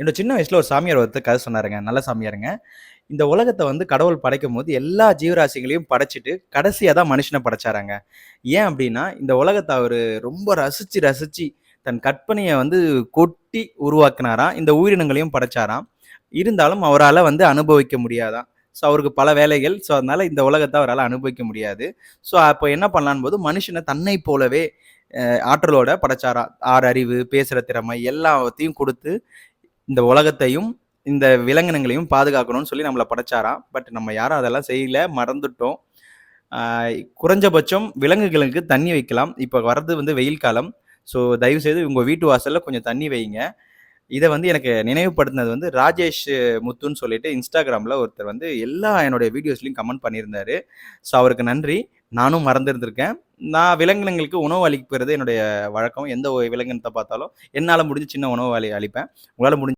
என்னோட சின்ன வயசுல ஒரு சாமியார் ஒருத்தர் கதை சொன்னாருங்க. நல்ல சாமியாருங்க. இந்த உலகத்தை வந்து கடவுள் படைக்கும் போது எல்லா ஜீவராசிகளையும் படைச்சிட்டு கடைசியாக தான் மனுஷனை படைச்சாராங்க. ஏன் அப்படின்னா இந்த உலகத்தை அவர் ரொம்ப ரசிச்சு, ரசிச்சு தன் கற்பனையை வந்து கொட்டி உருவாக்குனாராம். இந்த உயிரினங்களையும் படைச்சாராம். இருந்தாலும் அவரால் வந்து அனுபவிக்க முடியாதான் ஸோ அவருக்கு பல வேலைகள். ஸோ அதனால் இந்த உலகத்தை அவரால் அனுபவிக்க முடியாது. ஸோ அப்போ என்ன பண்ணலான்போது மனுஷனை தன்னை போலவே ஆற்றலோட படைச்சாரா ஆறு அறிவு, பேசுகிற திறமை எல்லாத்தையும் கொடுத்து இந்த உலகத்தையும், இந்த விலங்கினங்களையும் பாதுகாக்கணும்னு சொல்லி நம்மளை படைச்சாராம். பட் நம்ம யாரும் அதெல்லாம் செய்யல, மறந்துட்டோம். குறைஞ்சபட்சம் விலங்குகளுக்கு தண்ணி வைக்கலாம். இப்போ வர்றது வந்து வெயில் காலம். ஸோ தயவுசெய்து உங்கள் வீட்டு வாசலில் கொஞ்சம் தண்ணி வையுங்க. இதை வந்து எனக்கு நினைவுபடுத்தினது வந்து ராஜேஷ் முத்துன்னு சொல்லிட்டு இன்ஸ்டாகிராமில் ஒருத்தர் வந்து எல்லா என்னுடைய வீடியோஸ்லையும் கமெண்ட் பண்ணியிருந்தாரு. ஸோ அவருக்கு நன்றி. நானும் மறந்துருந்துருக்கேன் நான் விலங்கினங்களுக்கு உணவு அளிக்கிறது என்னுடைய வழக்கம். எந்த ஒரு பார்த்தாலும் என்னால் முடிஞ்ச சின்ன உணவு அளி அளிப்பேன். உங்களால் முடிஞ்ச